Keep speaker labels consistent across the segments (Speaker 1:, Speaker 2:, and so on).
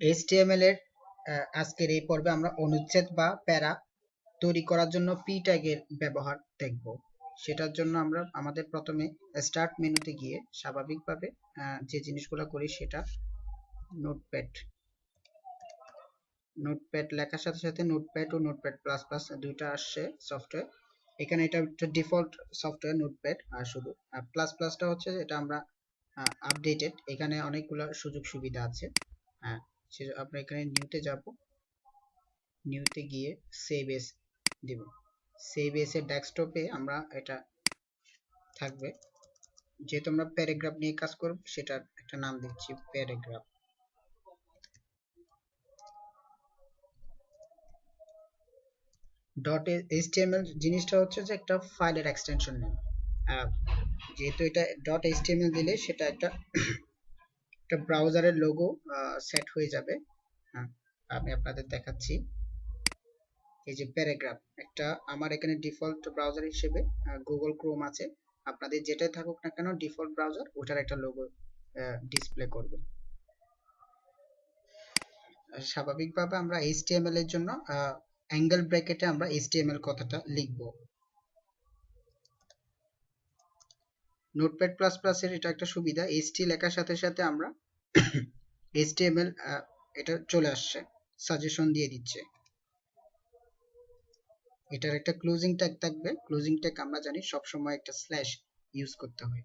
Speaker 1: HTML এর আজকের এই পর্বে আমরা অনুচ্ছেদ বা প্যারা তৈরি করার জন্য পি ট্যাগের ব্যবহার দেখব। সেটার জন্য আমরা আমাদের প্রথমে স্টার্ট মেনুতে গিয়ে স্বাভাবিকভাবে যে জিনিসগুলো করি সেটা নোটপ্যাড নোটপ্যাড লেখার সাথে সাথে নোটপ্যাড ও নোটপ্যাড প্লাস প্লাস দুইটা আসছে সফটওয়্যার এখানে এটা একটা ডিফল্ট সফটওয়্যার নোটপ্যাড আর শুধু প্লাস প্লাসটা হচ্ছে এটা আমরা আপডেটেড এখানে অনেকগুলো সুযোগ সুবিধা আছে। হ্যাঁ সে আমরা এখানে নিউতে যাব। নিউতে গিয়ে সেভ এস দিব। সেভ এস এর ডেস্কটপে আমরা এটা থাকবে। যেহেতু আমরা প্যারাগ্রাফ নিয়ে কাজ করব, সেটার একটা নাম দিচ্ছি প্যারাগ্রাফ ডট এইচটিএমএল জিনিসটা হচ্ছে যে একটা ফাইলের এক্সটেনশন নেম যেহেতু এটা ডট এইচটিএমএল দিলে সেটা একটা একটা ব্রাউজারের লোগো সেট হয়ে যাবে। হ্যাঁ আমি আপনাদের দেখাচ্ছি। এই যে প্যারাগ্রাফ একটা আমার এখানে ডিফল্ট ব্রাউজার হিসেবে গুগল ক্রোম আছে। আপনাদের যেটাই থাকুক না কেন ডিফল্ট ব্রাউজার ওটার একটা লোগো ডিসপ্লে করবে। স্বাভাবিকভাবে আমরা এইচটিএমএল এর জন্য অ্যাঙ্গেল ব্র্যাকেটে আমরা এইচটিএমএল কথাটা লিখব। নোটপ্যাড প্লাস প্লাসের এটা একটা সুবিধা এইচটি লেখার সাথে সাথে আমরা এইচটিএমএল এটা চলে আসছে সাজেশন দিয়ে দিচ্ছে। এটার একটা ক্লোজিং ট্যাগ থাকবে ক্লোজিং ট্যাগ আমরা জানি সবসময় একটা স্ল্যাশ ইউজ করতে হয়।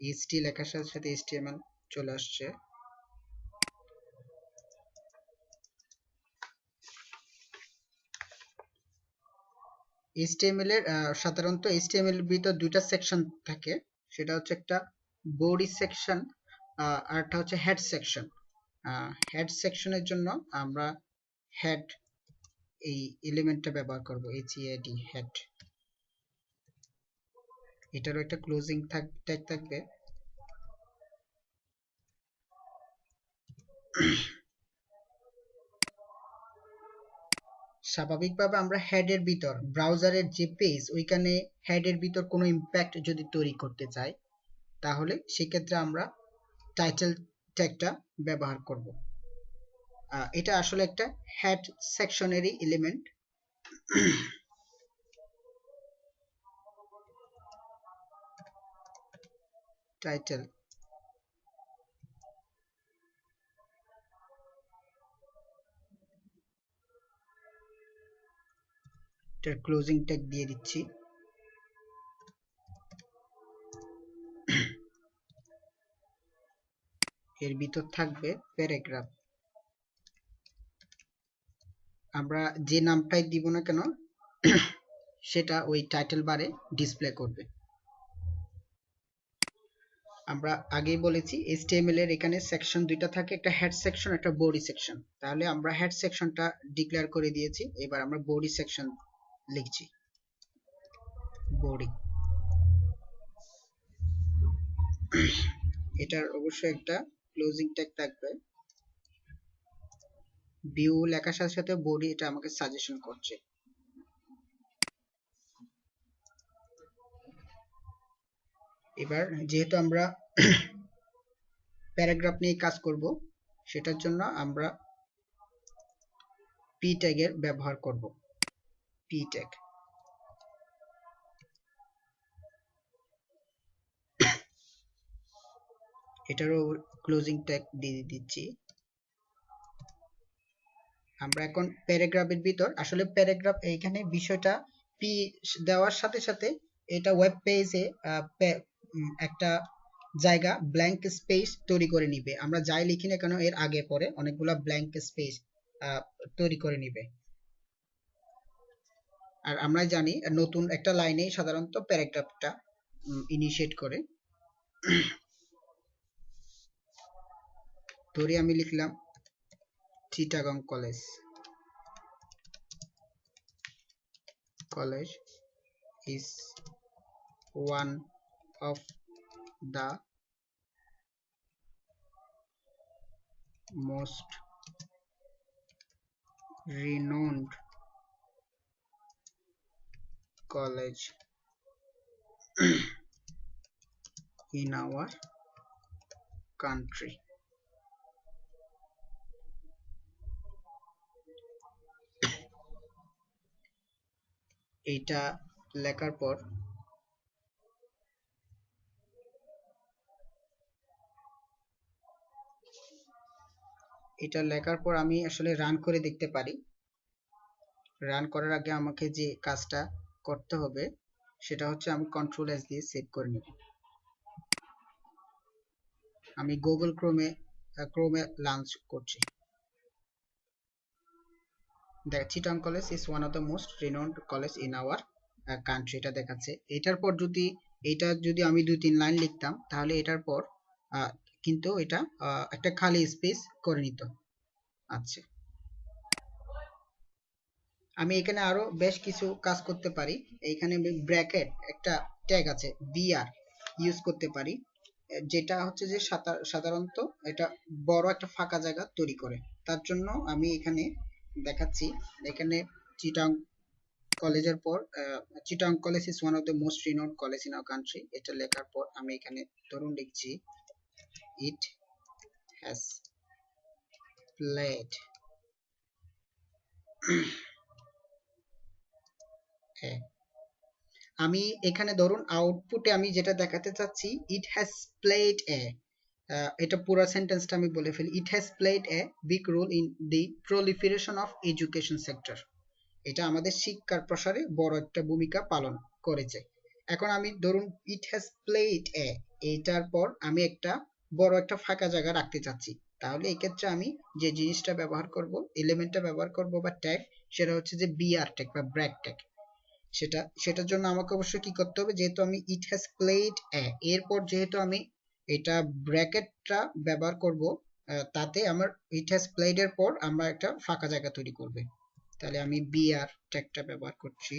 Speaker 1: এইচটি লেখার সাথে সাথে এইচটিএমএল চলে আসছে। HTML এর সাধারণত HTML ভিতর দুইটা সেকশন থাকে। সেটা হচ্ছে একটা বডি সেকশন আর একটা হচ্ছে হেড সেকশন হেড সেকশনের জন্য আমরা হেড এই এলিমেন্টটা ব্যবহার করব এইচইএডি হেড এটারও একটা ক্লোজিং ট্যাগ থাকবে। স্বাভাবিকভাবে আমরা হেডের ভিতর ব্রাউজারের যে পেজ ওইখানে হেডের ভিতর কোনো ইম্প্যাক্ট যদি তৈরি করতে চাই, তাহলে সেক্ষেত্রে আমরা টাইটেল ট্যাগটা ব্যবহার করব। এটা আসলে একটা হেড সেকশনেরই এলিমেন্ট টাইটেল এটার ক্লোজিং ট্যাগ দিয়ে দিচ্ছি। এর ভিতর থাকবে প্যারাগ্রাফ আমরা যে নামটাই দিব না কেন, সেটা ওই টাইটেল বারে ডিসপ্লে করবে। আমরা আগেই বলেছি, HTML এর এখানে সেকশন দুইটা থাকে, একটা হেড সেকশন একটা বডি সেকশন তাহলে আমরা হেড সেকশনটা ডিক্লেয়ার করে দিয়েছি, এবার আমরা বডি সেকশন লিখছি বডি এটার অবশ্যই একটা ক্লোজিং ট্যাগ থাকবে। ভিউ লেখার সাথে সাথে বডি এটা আমাকে সাজেশন করছে। এবার যেহেতু আমরা প্যারাগ্রাফ নিয়ে কাজ করব, সেটার জন্য আমরা পি ট্যাগের ব্যবহার করব। ট্যাগ এটারও ক্লোজিং ট্যাগ দিয়ে দিচ্ছি। আমরা এখন প্যারাগ্রাফের ভিতর, আসলে প্যারাগ্রাফ এইখানে বিষয়টা পি দেওয়ার সাথে সাথে এটা ওয়েব পেজে একটা জায়গা ব্ল্যাঙ্ক স্পেস তৈরি করে নিবে। আমরা যাই লিখি না কেন, এর আগে পরে অনেকগুলো ব্ল্যাঙ্ক স্পেস তৈরি করে নিবে। আর আমরা জানি নতুন একটা লাইনে সাধারণত প্যারাগ্রাফটা ইনিশিয়েট করে। ধরে আমি লিখলাম Chittagong college college is one of the most renowned college. In our country. এটা লেখার পর এটা লেখার পর আমি আসলে রান করে দেখতে পারি। রান করার আগে আমাকে যে কাজটা করতে হবে, সেটা হচ্ছে আমি কন্ট্রোল এস দিয়ে সেভ করে নেব। আমি গুগল ক্রোমে ক্রোমে লঞ্চ করছি। দেখ Chittagong college is one of the most renowned college in our country এটা দেখাচ্ছে। এটার পর যদি, এটা যদি আমি দুই তিন লাইন লিখতাম, তাহলে এটার পর কিন্তু এটা একটা খালি স্পেস করে নিত। আচ্ছা। আমি এখানে আরও বেশ কিছু কাজ করতে পারি। এইখানে ব্র্যাকেট একটা ট্যাগ আছে বিআর ইউজ করতে পারি। যেটা হচ্ছে যে সাধারণত এটা বড় একটা ফাঁকা জায়গা তৈরি করে। তার জন্য আমি এখানে দেখাচ্ছি, এখানে চিটাং কলেজের পর Chittagong college is one of the most renowned college in our country এটা লেখার পর আমি এখানে ধরুন লিখছি ইট হ্যাজ played আমি এখানে ধরুন আউটপুটে আমি যেটা দেখাতে চাচ্ছি ইট হ্যাজ প্লেড এ এটা পুরো সেন্টেন্সটা আমি বলে ফেলি। It has played a big role in the proliferation of education sector এটা আমাদের শিক্ষার প্রসারে বড় একটা ভূমিকা পালন করেছে। এখন আমি ধরুন ইট হ্যাজ প্লেড এ এইটার পর আমি একটা বড় একটা ফাঁকা জায়গা রাখতে চাচ্ছি। তাহলে এই ক্ষেত্রে আমি যে জিনিসটা ব্যবহার করব এলিমেন্টটা ব্যবহার করব বা ট্যাগ সেটা হচ্ছে যে বিআর ট্যাগ বা ব্র্যাক ট্যাগ সেটা, সেটার জন্য আমাকে অবশ্যই কি করতে হবে, যেহেতু আমি ইট হ্যাজ প্লেড এরপর যেহেতু আমি এটা ব্র্যাকেটটা ব্যবহার করব তাতে আমার ইট হ্যাজ প্লেড এর পর আমরা একটা ফাঁকা জায়গা তৈরি করবে। তাহলে আমি বিআর ট্যাগটা ব্যবহার করছি।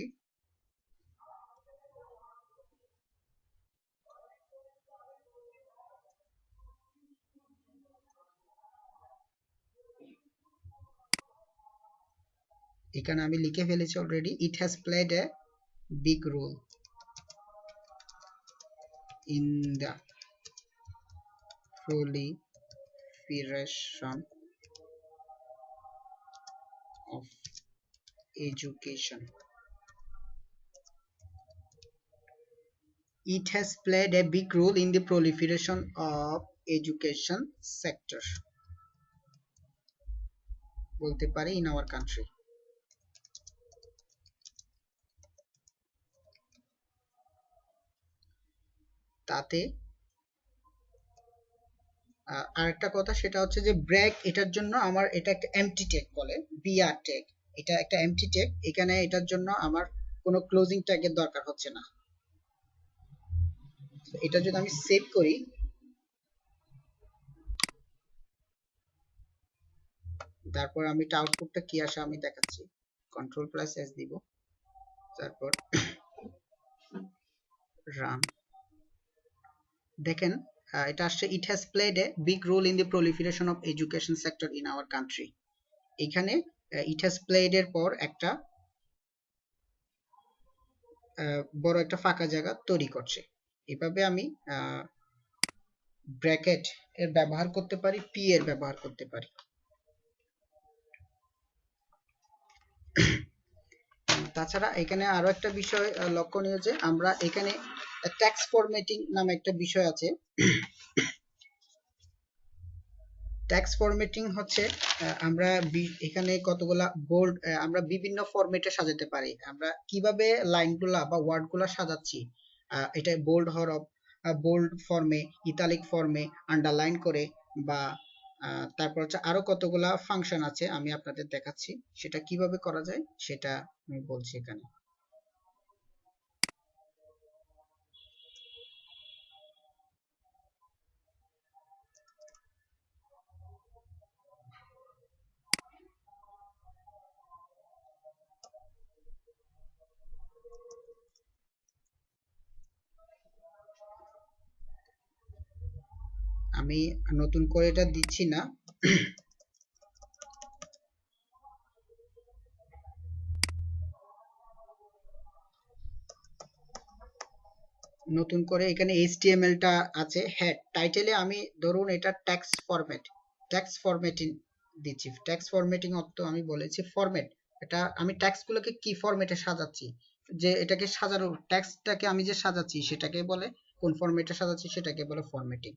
Speaker 1: এখানে আমি লিখে ফেলেছি already it has played a Big role in the proliferation of education. It has played a big role in the proliferation of education sector. বলতে পারি in our country. তাতে আহ, আরেকটা কথা সেটা হচ্ছে যে ব্র্যাক এটার জন্য আমার এটা একটা এমটি ট্যাগ বলে বিআর ট্যাগ এটা একটা এমটি ট্যাগ এখানে এটার জন্য আমার কোনো ক্লোজিং ট্যাগের দরকার হচ্ছে না। এটা যদি আমি সেভ করি তারপর আমি এটা আউটপুটটা কি আসে আমি দেখাচ্ছি। কন্ট্রোল প্লাস এস দিব। তারপর রান দেখেন এটা আসছে it has played a big role in the proliferation of education sector in our country এখানে ইট হ্যাজ প্লেড এর পর একটা বড় একটা ফাঁকা জায়গা তৈরি করছে। এভাবে আমি ব্র্যাকেট এর ব্যবহার করতে পারি পি এর ব্যবহার করতে পারি। তাছাড়া এখানে আরও একটা বিষয় লক্ষণীয় যে আমরা এখানে ট্যাক্স ফরম্যাটিং নামে একটা বিষয় আছে। ট্যাক্স ফরম্যাটিং হচ্ছে আমরা এখানে কতগুলা বোল্ড আমরা বিভিন্ন ফরম্যাটে সাজাতে পারি। আমরা কীভাবে লাইনগুলা বা ওয়ার্ডগুলা সাজাচ্ছি এটা বোল্ড হরফ বোল্ড ফর্মে ইতালিক ফর্মে আন্ডারলাইন করে বা তারপর হচ্ছে আরও কতগুলা ফাংশন আছে আমি আপনাদের দেখাচ্ছি। সেটা কীভাবে করা যায়, সেটা আমি বলছি এখানে। আমি নতুন করে এটা দিচ্ছি না। নতুন করে এখানে HTML টা আছে। হেড টাইটেলে আমি ধরুন এটা ট্যাক্স ফরম্যাট ট্যাক্স ফরম্যাটিং দিচ্ছি। ট্যাক্স ফরম্যাটিং অর্থ আমি বলেছি ফরম্যাট এটা আমি ট্যাক্স গুলোকে কি ফরম্যাটে সাজাচ্ছি? যে এটাকে সাজানো ট্যাক্সটাকে আমি যে সাজাচ্ছি সেটাকে বলে, কোন ফরম্যাটে সাজাচ্ছি সেটাকে বলে ফরম্যাটিং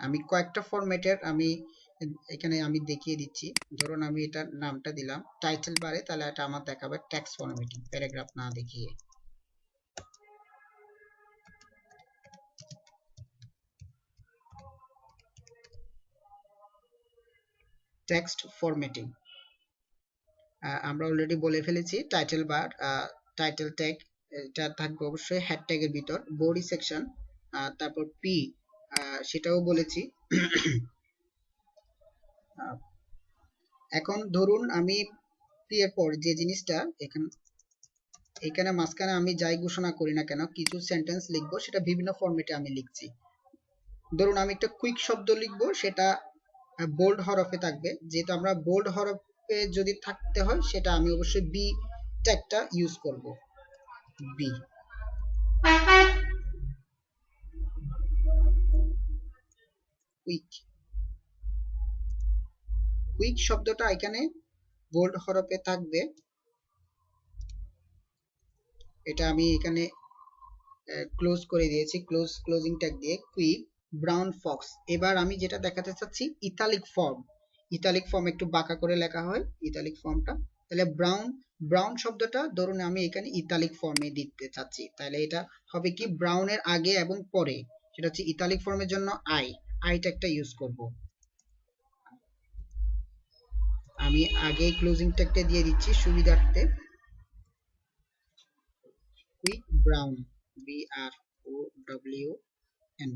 Speaker 1: আমি কয়েকটা ফরম্যাটের আমি এখানে আমি দেখিয়ে দিচ্ছি। ধরুন আমি এটার নামটা দিলাম টাইটেল বারে তাহলে এটা আমার দেখাবে টেক্সট ফরম্যাটিং প্যারাগ্রাফ না দেখিয়ে। টেক্সট ফরম্যাটিং আমরা অলরেডি বলে ফেলেছি টাইটেল বার টাইটেল ট্যাগ এটা থাকবে অবশ্যই হ্যাড ট্যাগের ভিতর বডি সেকশন তারপর পি সেটাও বলেছি। এখন ধরুন আমি এর পর যে জিনিসটা এখানে এখানে মাঝখানে আমি যাই ঘোষণা করি না কেন, কিছু সেন্টেন্স লিখব, সেটা বিভিন্ন ফরম্যাটে আমি লিখছি। ধরুন আমি একটা কুইক শব্দ লিখব, সেটা বোল্ড হরফে থাকবে। যেহেতু আমরা বোল্ড হরফে যদি থাকতে হয়, সেটা আমি অবশ্যই বি ট্যাগটা ইউজ করব। বি কুইক কুইক শব্দটা এখানে বোল্ড হরফে থাকবে। এটা আমি এখানে ক্লোজ করে দিয়েছি ক্লোজ ক্লোজিং ট্যাগ দিয়ে। কুইক ব্রাউন ফক্স এবার আমি যেটা দেখাতে চাচ্ছি ইতালিক ফর্ম ইতালিক ফর্ম একটু বাঁকা করে লেখা হয় ইতালিক ফর্মটা তাহলে ব্রাউন ব্রাউন শব্দটা ধরুন আমি এখানে ইতালিক ফর্মে দিতে চাচ্ছি। তাহলে এটা হবে কি ব্রাউনের আগে এবং পরে। সেটা হচ্ছে ইতালিক ফর্মের জন্য আই আইটা একটা ইউজ করব। আমি আগে ক্লোজিং ট্যাগটা দিয়ে দিচ্ছি, সুবিধার্থে। Quick brown B R O W N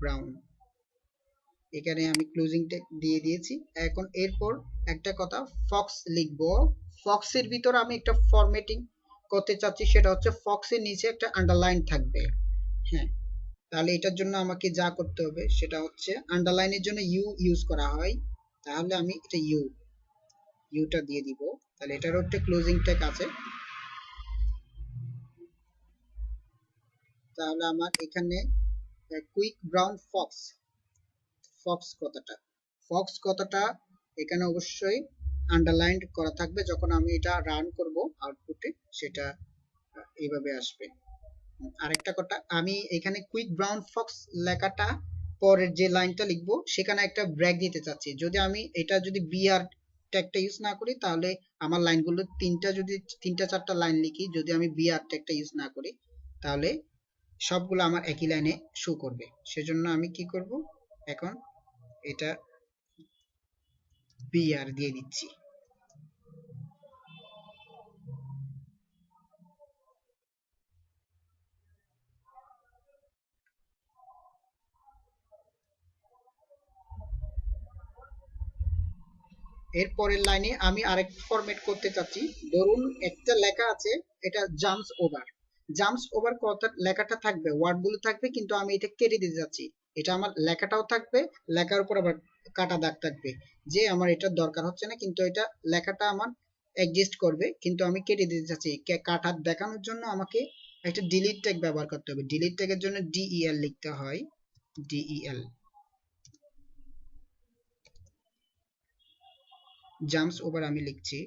Speaker 1: brown এখানে আমি ক্লোজিং ট্যাগ দিয়ে দিয়েছি। এখন এরপর একটা কথা ফক্স লিখব। ফক্সের ভিতর আমি একটা ফরম্যাটিং করতে চাচ্ছি সেটা হচ্ছে ফক্সের নিচে একটা আন্ডারলাইন থাকবে। হ্যাঁ তাহলে এটার জন্য আমাকে যা করতে হবে সেটা হচ্ছে আন্ডারলাইনের জন্য ইউ ইউজ করা হয়, তাহলে আমি এটা ইউ ইউটা দিয়ে দিব। তাহলে এটারও একটা ক্লোজিং ট্যাগ আছে। তাহলে আমার এখানে কুইক ব্রাউন ফক্স ফক্স কথাটা ফক্স কথাটা এখানে অবশ্যই আন্ডারলাইন্ড করা থাকবে, যখন আমি এটা রান করব আউটপুটে সেটা এইভাবে আসবে। আরেকটা কথা, আমি এখানে কুইক ব্রাউন ফক্স লেখাটা পরের যে লাইনটা লিখব, সেখানে একটা ব্রেক দিতে চাচ্ছি। যদি আমি এটা যদি বিআর ট্যাগটা ইউজ না করি, তাহলে আমার লাইনগুলো তিনটা যদি, তিনটা চারটা লাইন লিখি, যদি আমি বিআর ট্যাগটা ইউজ না করি, তাহলে সবগুলো আমার একই লাইনে শো করবে। সেজন্য আমি কি করব, এখন এটা বিআর দিয়ে দিচ্ছি। এর পরের লাইনে আমি আরেক ফরম্যাট করতে চাচ্ছি। ধরুন একটা লেখা আছে, এটা জাম্পস ওভার জাম্পস ওভার কথা, লেখাটা থাকবে ওয়ার্ডগুলো থাকবে, কিন্তু আমি এটা কেটে দিতে যাচ্ছি এটা আমার লেখাটাও থাকবে, লেখার উপর আবার কাটা দাগ থাকবে। যে আমার এটা দরকার হচ্ছে না, কিন্তু এটা লেখাটা আমার এক্সিস্ট করবে, কিন্তু আমি কেটে দিতে চাচ্ছি। কাটা দেখানোর জন্য আমাকে একটা ডিলিট ট্যাগ ব্যবহার করতে হবে। ডিলিট ট্যাগের জন্য ডিইএল লিখতে হয় ডিইএল জাম্পস ওভার আমি লিখছি।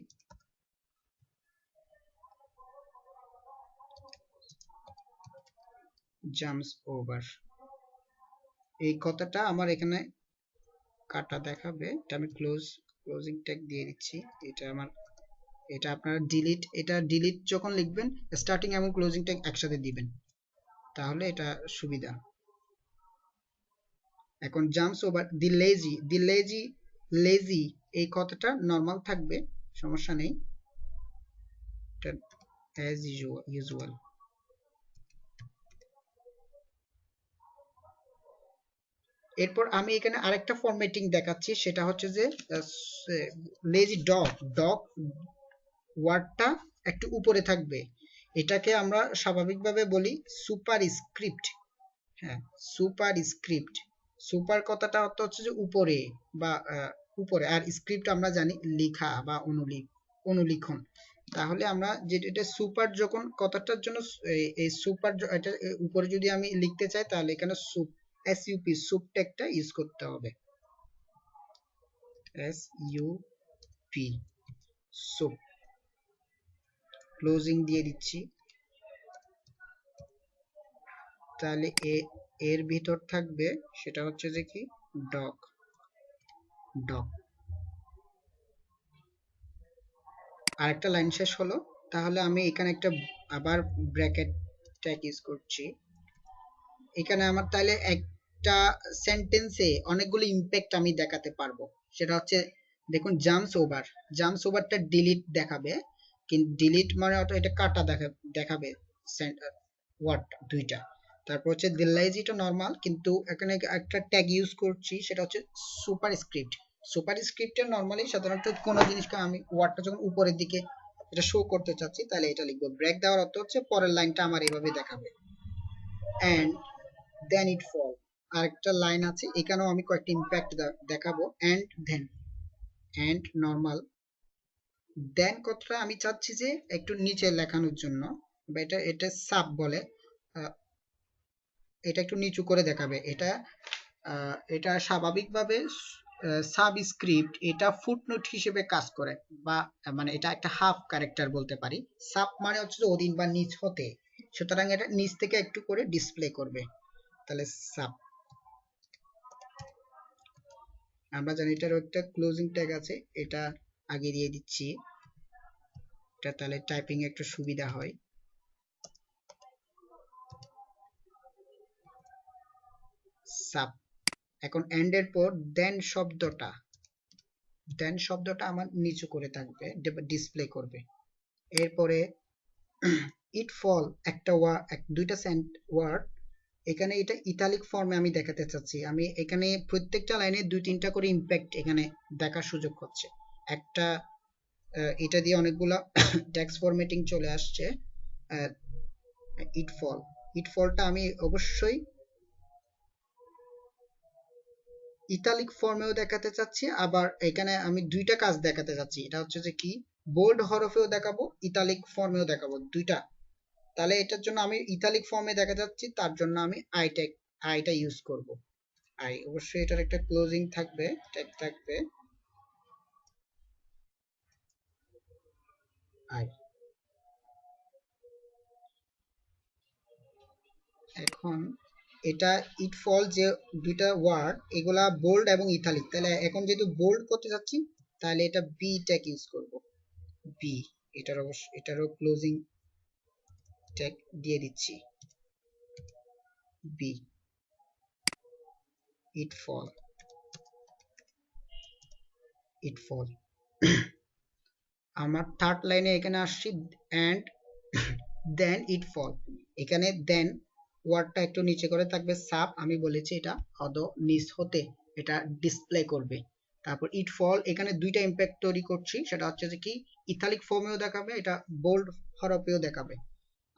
Speaker 1: জাম্পস ওভার এই কথাটা আমার এখানে কাটা দেখাবে, এটা আমি ক্লোজ ক্লোজিং ট্যাগ দিয়ে দিচ্ছি। এটা আমার, এটা আপনারা ডিলিট এটা ডিলিট যখন লিখবেন স্টার্টিং এবং ক্লোজিং ট্যাগ একসাথে দিবেন। তাহলে এটা সুবিধা। এখন jumps over the lazy the lazy lazy এই কথাটা নর্মাল থাকবে, সমস্যা নেই। অ্যাজ ইউজুয়াল এরপর আমি এখানে আরেকটা ফরম্যাটিং দেখাচ্ছি, সেটা হচ্ছে যে লেজি ডগ ডগ ওয়ার্ডটা একটু উপরে থাকবে। এটাকে আমরা স্বাভাবিকভাবে বলি সুপার স্ক্রিপ্ট হ্যাঁ সুপার স্ক্রিপ্ট সুপার কথাটা অর্থ হচ্ছে যে উপরে বা উপরে। আর স্ক্রিপ্ট আমরা জানি লেখা বা অনুলিখ অনুলিখন। তাহলে আমরা যেটা, এটা সুপার যখন কথাটার জন্য এই সুপার এটা উপরে যদি আমি লিখতে চাই, তাহলে এখানে সুপ এসইউপি সুপ ট্যাগটা ইউজ করতে হবে। এস পি সুপ ক্লোজিং দিয়ে দিচ্ছি। তাহলে এ, এর ভিতর থাকবে সেটা হচ্ছে যে কি? ডগ ডগ আরেকটা লাইন শেষ হলো। তাহলে আমি এখানে একটা আবার ব্র্যাকেট ট্যাগ ইউজ করছি। এখানে আমার তাহলে একটা সেন্টেন্সে অনেকগুলো ইম্প্যাক্ট আমি দেখাতে পারব। সেটা হচ্ছে, দেখুন জাম্পস ওভার জাম্পস ওভারটা ডিলিট দেখাবে, কিন্তু ডিলিট মানে অত, এটা কাটা দেখা, দেখাবে ওয়ার্ড দুইটা। তারপর হচ্ছে দিল্লাইজ এটা নর্মাল কিন্তু এখানে একটা ট্যাগ ইউজ করছি, সেটা হচ্ছে সুপার স্ক্রিপ্ট সুপার স্ক্রিপ্টে নর্মালি সাধারণত কোনো জিনিসকে আমি ওয়ার্ডটা যখন উপরের দিকে এটা শো করতে চাচ্ছি, তাহলে এটা লিখব। ব্রেক দেওয়ার অর্থ হচ্ছে, পরের লাইনটা আমার এইভাবে দেখাবে। অ্যান্ড দেন ইট ফল আরেকটা লাইন আছে, এখানেও আমি কয়েকটা ইম্প্যাক্ট দেখাবো and then and normal then কথাটা আমি চাচ্ছি যে একটু নিচে লেখানোর জন্য, বা এটা এটা সাব বলে এটা একটু নিচু করে দেখাবে। এটা এটা স্বাভাবিকভাবে সাবস্ক্রিপ্ট এটা ফুটনোট হিসেবে কাজ করে, বা মানে এটা একটা হাফ ক্যারেক্টার বলতে পারি। সাব মানে হচ্ছে যে অধীন বা নিচ হতে। সুতরাং এটা নিচ থেকে একটু করে ডিসপ্লে করবে। তাহলে সাব আমরা জানি এটার একটা ক্লোজিং ট্যাগ আছে, এটা আগে দিয়ে দিচ্ছি। এটা তাহলে টাইপিং একটু সুবিধা হয়। সাব এখন এন্ড এর পর দেন শব্দটা। দেন শব্দটা আমার নিচু করে থাকবে ডিসপ্লে করবে। এরপরে ইট ফল একটা ওয়ার্ড দুইটা সেন্ট ওয়ার্ড এখানে এটা ইতালিক ফর্মে আমি দেখাতে চাচ্ছি। আমি এখানে প্রত্যেকটা লাইনে দুই তিনটা করে ইম্প্যাক্ট এখানে দেখার সুযোগ হচ্ছে। একটা এটা দিয়ে অনেকগুলা ট্যাক্স ফরম্যাটিং চলে আসছে ইট ফল ইট ফলটা আমি অবশ্যই ইতালিক ফর্মেও দেখাতে চাচ্ছি, আবার এখানে আমি দুইটা কাজ দেখাতে চাচ্ছি। এটা হচ্ছে যে কি? বোল্ড হরফেও দেখাবো ইতালিক ফর্মেও দেখাবো। দুইটা। তাহলে এটার জন্য আমি ইতালিক ফর্মে দেখা যাচ্ছি, তার জন্য আমি আইটা আইটা ইউজ করব। আই অবশ্যই এটার একটা ক্লোজিং থাকবে ট্যাগ থাকবে। আই এখন এটা ইট ফল যে দুইটা ওয়ার্ড এগুলা বোল্ড এবং ইতালিক তাহলে এখন যেহেতু বোল্ড করতে যাচ্ছি, তাহলে এটা বি ট্যাগ ইউজ করব? বি এটার অবশ্য, এটারও ক্লোজিং ট্যাগ দিয়ে দিচ্ছি। বি ইট ফল ইট ফল আমার থার্ড লাইনে এখানে আসছি অ্যান্ড দেন ইট ফল এখানে দেন ওয়ার্ডটা একটু নিচে করে থাকবে সাব আমি বলেছি এটা অদ নিচ হতে, এটা ডিসপ্লে করবে। তারপর ইট ফল এখানে দুইটা ইম্প্যাক্ট তৈরি করছি, সেটা হচ্ছে যে কি ইথালিক ফর্মেও দেখাবে, এটা বোল্ড হরফেও দেখাবে।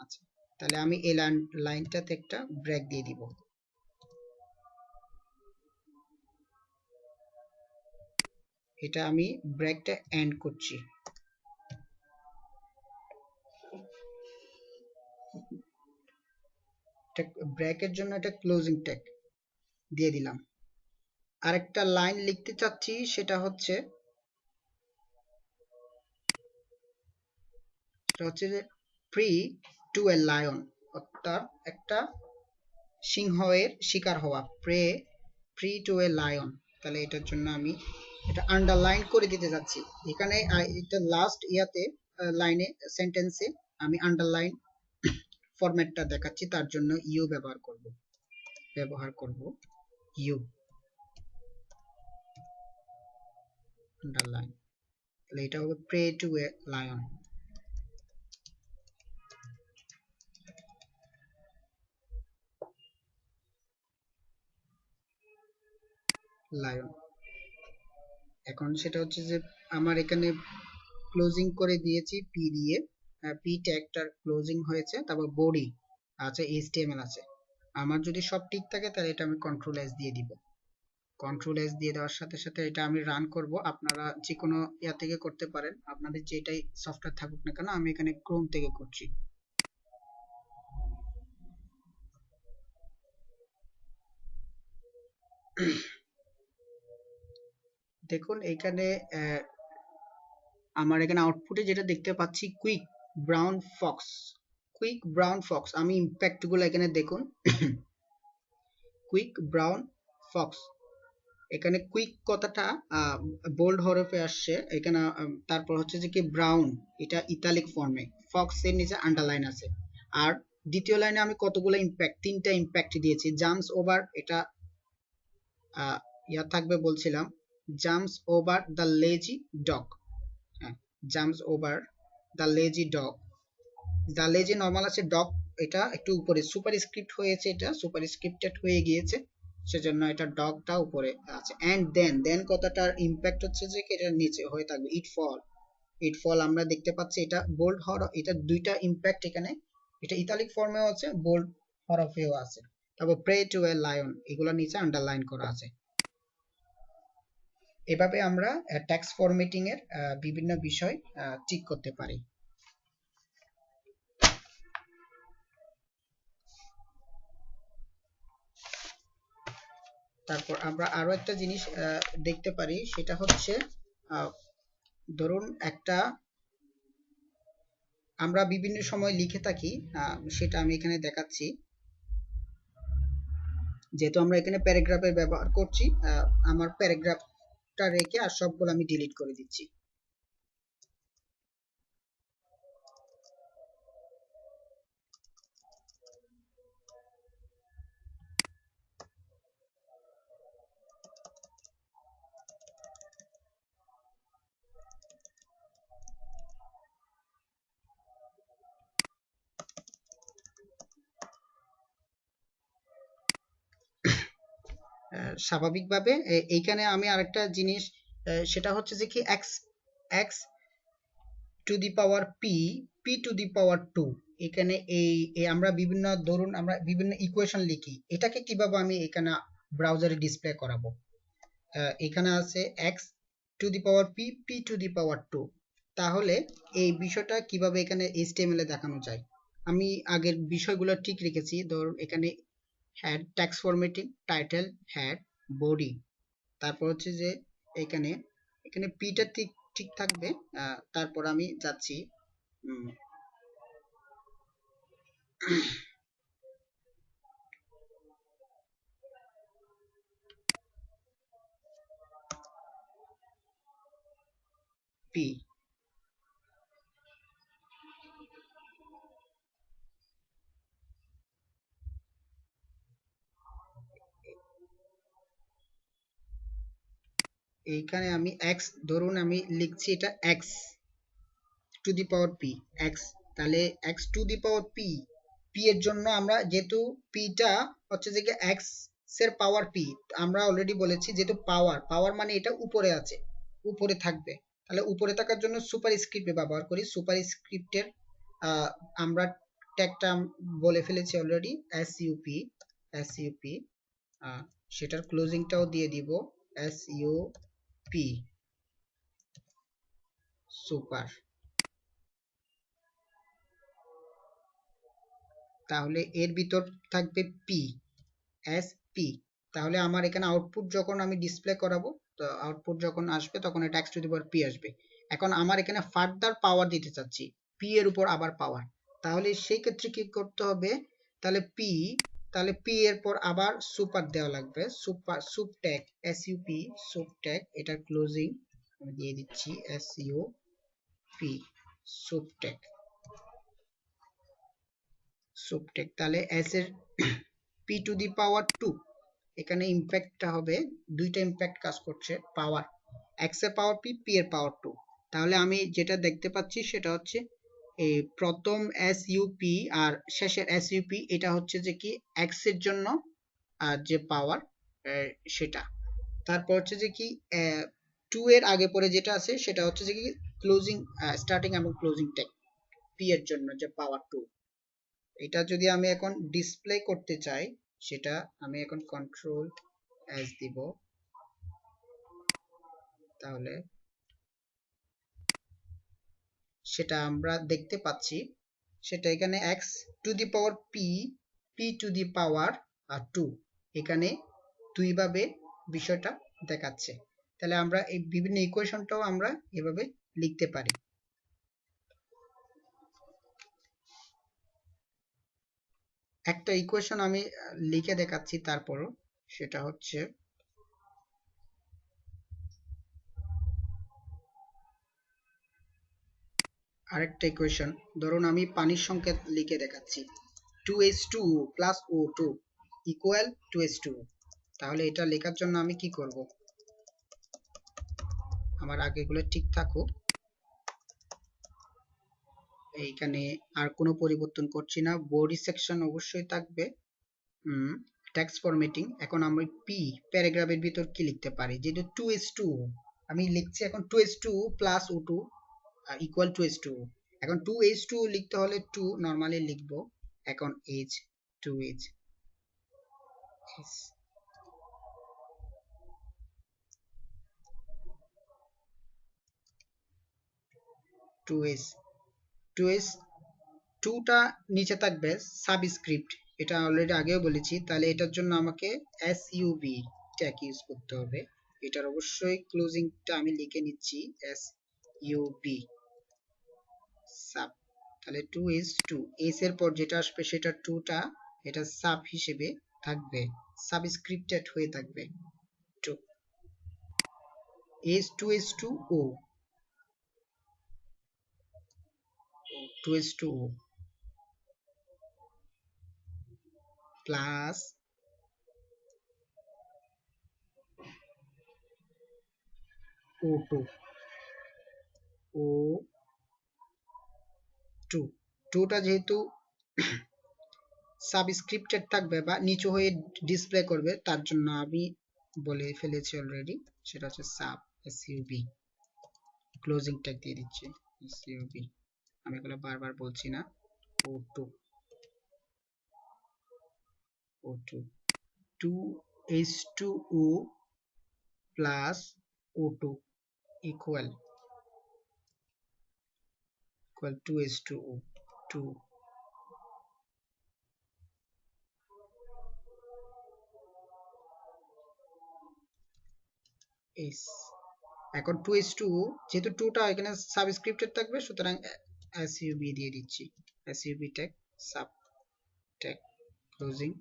Speaker 1: আচ্ছা তাহলে আমি এই লাইন লাইনটাতে একটা ব্রেক দিয়ে দিব। এটা আমি ব্রেকটা এন্ড করছি। ব্রেকের জন্য এটা ক্লোজিং ট্যাগ দিয়ে দিলাম। আরেকটা লাইন লিখতে চাচ্ছি, সেটা হচ্ছে সেটা হচ্ছে যে প্রি টু এ লায়ন অর্থাৎ একটা সিংহের শিকার হওয়া prey prey to a lion তাহলে এটার জন্য আমি এটা আন্ডারলাইন করে দিতে যাচ্ছি। এখানে এটা লাস্ট ইয়াতে লাইনে সেন্টেন্সে আমি আন্ডারলাইন ফরম্যাটটা দেখাচ্ছি, তার জন্য ইউ ব্যবহার করব। ব্যবহার করব ইউ আন্ডারলাইন এটা হবে prey to a lion lion এখন সেটা হচ্ছে যে আমার এখানে ক্লোজিং করে দিয়েছি পি দিয়ে। পি ট্যাগটার ক্লোজিং হয়েছে, তারপর বডি আছে এইচটিএমএল আছে। আমার যদি সব ঠিক থাকে, তাহলে এটা আমি কন্ট্রোল এস দিয়ে দিব। কন্ট্রোল এস দিয়ে দেওয়ার সাথে সাথে এটা আমি রান করব। আপনারা যে কোনো ইয়া থেকে করতে পারেন। আপনাদের যেটাই সফটওয়্যার থাকুক না কেন, আমি এখানে ক্রোম থেকে করছি। দেখুন, এখানে আমার এখানে আউটপুটে যেটা দেখতে পাচ্ছি quick brown fox quick brown fox আমি ইম্প্যাক্টগুলো এখানে দেখুন কুইক ব্রাউন ফক্স এখানে কুইক কথাটা বোল্ড হরফে আসছে, এখানে তারপর হচ্ছে যে কি ব্রাউন এটা ইতালিক ফর্মে ফক্স এর নিচে আন্ডারলাইন আছে, আর দ্বিতীয় লাইনে আমি কতগুলো ইম্প্যাক্ট তিনটা ইম্প্যাক্ট দিয়েছি জাম্পস ওভার এটা ইয়া থাকবে বলছিলাম jumps over the lazy dog হ্যাঁ jumps over the lazy dog the lazy normal আছে ডগ এটা একটু উপরে সুপার স্ক্রিপ্ট হয়েছে এটা সুপার স্ক্রিপ্টেড হয়ে গিয়েছে, সেজন্য এটা ডগটা উপরে আছে। এন্ড দেন দেন কথাটার ইম্প্যাক্ট হচ্ছে যে এটা নিচে হয়ে থাকবে ইট ফল ইট ফল আমরা দেখতে পাচ্ছি এটা বোল্ড হরফ এটা দুইটা ইম্প্যাক্ট এখানে, এটা ইতালিক ফর্মেও আছে বোল্ড হরফেও আছে। তারপর প্রে টু এ লায়ন এগুলো নিচে আন্ডারলাইন করা আছে। এভাবে আমরা ট্যাক্স ফরম্যাটিং এর বিভিন্ন বিষয় ঠিক করতে পারি। তারপর আমরা আরও একটা জিনিস দেখতে পারি, সেটা হচ্ছে ধরুন একটা আমরা বিভিন্ন সময় লিখে থাকি সেটা আমি এখানে দেখাচ্ছি। যেহেতু আমরা এখানে প্যারাগ্রাফের ব্যবহার করছি আমার প্যারাগ্রাফটা রেখে আর সবগুলো আমি ডিলিট করে দিচ্ছি। স্বাভাবিকভাবে এইখানে আমি আরেকটা জিনিস সেটা হচ্ছে যে কি x x to the power p p to the power two এখানে এই আমরা বিভিন্ন ধরুন, আমরা বিভিন্ন ইকুয়েশন লিখি, এটাকে কীভাবে আমি এখানে ব্রাউজারে ডিসপ্লে করাবো? এখানে আছে x to the power p p to the power two তাহলে এই বিষয়টা কীভাবে এখানে এইচটিএমএল এ দেখানো যায়? আমি আগের বিষয়গুলো ঠিক রেখেছি, ধরুন এখানে head text formatting title head body তারপর হচ্ছে যে এখানে এখানে পিটা ঠিক ঠিক থাকবে। তারপর আমি যাচ্ছি পি এইখানে আমি এক্স ধরুন আমি লিখছি এটা x to the power p x তাহলে x to the power p p এর জন্য আমরা যেহেতু পিটা হচ্ছে যে এক্সের পাওয়ার পি আমরা অলরেডি বলেছি যেহেতু পাওয়ার পাওয়ার মানে এটা উপরে আছে, উপরে থাকবে, তাহলে উপরে থাকার জন্য সুপার স্ক্রিপ্ট ব্যবহার করি সুপার স্ক্রিপ্টের আমরা ট্যাগটা বলে ফেলেছি already S UP S UP সেটার ক্লোজিংটাও দিয়ে দিব এস ইউ পি সুপার তাহলে এর ভিতর থাকবে পি এস পি তাহলে আমার এখানে আউটপুট যখন আমি ডিসপ্লে করাবো, তো আউটপুট যখন আসবে, তখন এটা x to the power p আসবে। এখন আমার এখানে ফার্দার পাওয়ার দিতে চাচ্ছি পি এর উপর আবার পাওয়ার তাহলে সেই ক্ষেত্রে কি করতে হবে? তাহলে পি তাহলে পি এর পর আবার সুপার দেওয়া লাগবে। Super sup tag S U P sup tag এটার ক্লোজিং আমি দিয়ে দিচ্ছি S U P sup tag sup tag তাহলে এস এর P to the power two এখানে ইম্প্যাক্টটা হবে, দুইটা ইম্প্যাক্ট কাজ করছে পাওয়ার এক্সের পাওয়ার পি পি এর পাওয়ার টু তাহলে আমি যেটা দেখতে পাচ্ছি সেটা হচ্ছে এই প্রথম এস ইউপি আর শেষের এস ইউপি এটা হচ্ছে যে কি এক্সের জন্য আর যে পাওয়ার সেটা। তারপর হচ্ছে যে কি টু এর আগে পরে যেটা আছে, সেটা হচ্ছে যে কি ক্লোজিং স্টার্টিং এবং ক্লোজিং টেক পি এর জন্য যে পাওয়ার টু এটা যদি আমি এখন ডিসপ্লে করতে চাই, সেটা আমি এখন কন্ট্রোল এস দিব। তাহলে সেটা আমরা দেখতে পাচ্ছি, সেটা এখানে x to the power p p to the power R two এখানে দুইভাবে বিষয়টা দেখাচ্ছে। তাহলে আমরা এই বিভিন্ন ইকুয়েশনটাও আমরা এভাবে লিখতে পারি। একটা ইকুয়েশন আমি লিখে দেখাচ্ছি তারপরও, সেটা হচ্ছে আরেকটা ইকুয়েশন ধরুন আমি পানির সংকেত লিখে দেখাচ্ছি। Two H two plus O two equal to H two তাহলে এটা লেখার জন্য আমি কি করব? আমার আগেগুলো ঠিক থাকুক। এইখানে আর কোনো পরিবর্তন করছি না। বডি সেকশন অবশ্যই থাকবে। টেক্সট ফরম্যাটিং এখন আমরা পি প্যারাগ্রাফের ভিতর কি লিখতে পারি? যেহেতু টু এস টু আমি লিখছি এখন two S two plus O two equal to S two এখন টু এইচ টু লিখতে হলে টু নর্মালি লিখব। এখন H two H two S two S two নিচে থাকবে সাবস্ক্রিপ্ট এটা অলরেডি আগেও বলেছি। তাহলে এটার জন্য আমাকে এস ইউবি ট্যাগ ইউজ করতে হবে। এটার অবশ্যই ক্লোজিংটা আমি লিখে নিচ্ছি এস ইউবি তাহলে টু এস টু এস এর পর যেটা আসবে সেটা টুটা এটা সাব হিসেবে থাকবে। সাবস্ক্রিপ্টেড হয়ে থাকবে। Two S two S two O two S two O plus O two O two টুটা যেহেতু সাবস্ক্রিপ্টেড থাকবে বা নিচু হয়ে ডিসপ্লে করবে, তার জন্য আমি বলে ফেলেছি অলরেডি সেটা হচ্ছে সাব এসইউবি ক্লোজিং ট্যাগ দিয়ে দিচ্ছি এসইউবি আমি এগুলো বারবার বলছি না। O two O two two H two O plus O two equal equal to H2O 2 is এখন 2H2O যেহেতু 2টা এখানে সাবস্ক্রিপ্টেড থাকবে, সুতরাং SUB দিয়ে দিচ্ছি। SUB tag sub tag closing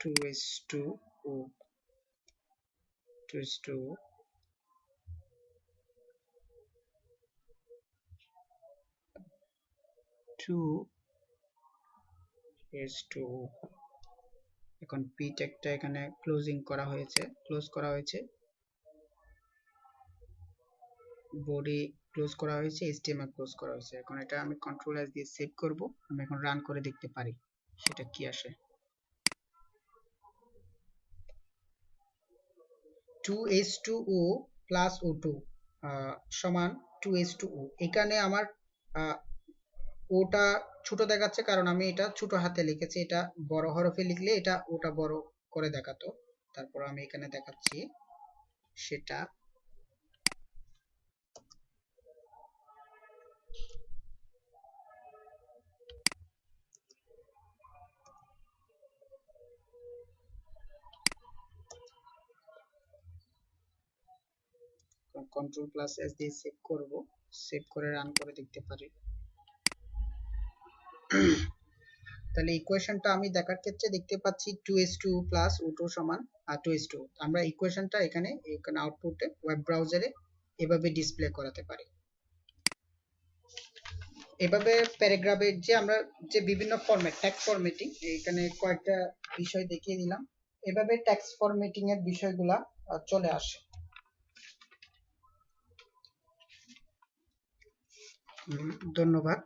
Speaker 1: two is two O. Two is two এখন P ট্যাগটা এখানে ক্লোজিং করা হয়েছে ক্লোজ করা হয়েছে। বডি ক্লোজ করা হয়েছে এইচটিএমএল ক্লোজ করা হয়েছে। এখন এটা আমি কন্ট্রোল এস দিয়ে সেভ করব, আমি এখন রান করে দেখতে পারি, সেটা কি আসে। 2H2O প্লাস O2 সমান 2H2O এখানে আমার ওটা ছোট দেখাচ্ছে কারণ আমি এটা ছোট হাতে লিখেছি। এটা বড় হরফে লিখলে এটা ওটা বড় করে দেখাতো। তারপর আমি এখানে দেখাচ্ছি সেটা। কন্ট্রোল প্লাস এস দিয়ে সেভ করব। সেভ করে রান করে দেখতে পারি। তাহলে ইকুয়েশনটা আমি দেখার ক্ষেত্রে দেখতে পাচ্ছি two S two plus O two সমান টু এস টু আমরা ইকুয়েশনটা এখানে এখানে আউটপুটে ওয়েব ব্রাউজারে এভাবে ডিসপ্লে করাতে পারি। এভাবে প্যারাগ্রাফের যে আমরা যে বিভিন্ন ফরম্যাট ট্যাক্স ফরম্যাটিং এখানে কয়েকটা বিষয় দেখিয়ে দিলাম। এভাবে ট্যাক্স ফরম্যাটিং এর বিষয়গুলা চলে আসে। ধন্যবাদ।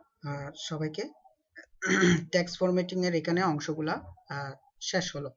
Speaker 1: সবাইকে ট্যাক্স ফরম্যাটিং এর এখানে অংশগুলা শেষ হলো।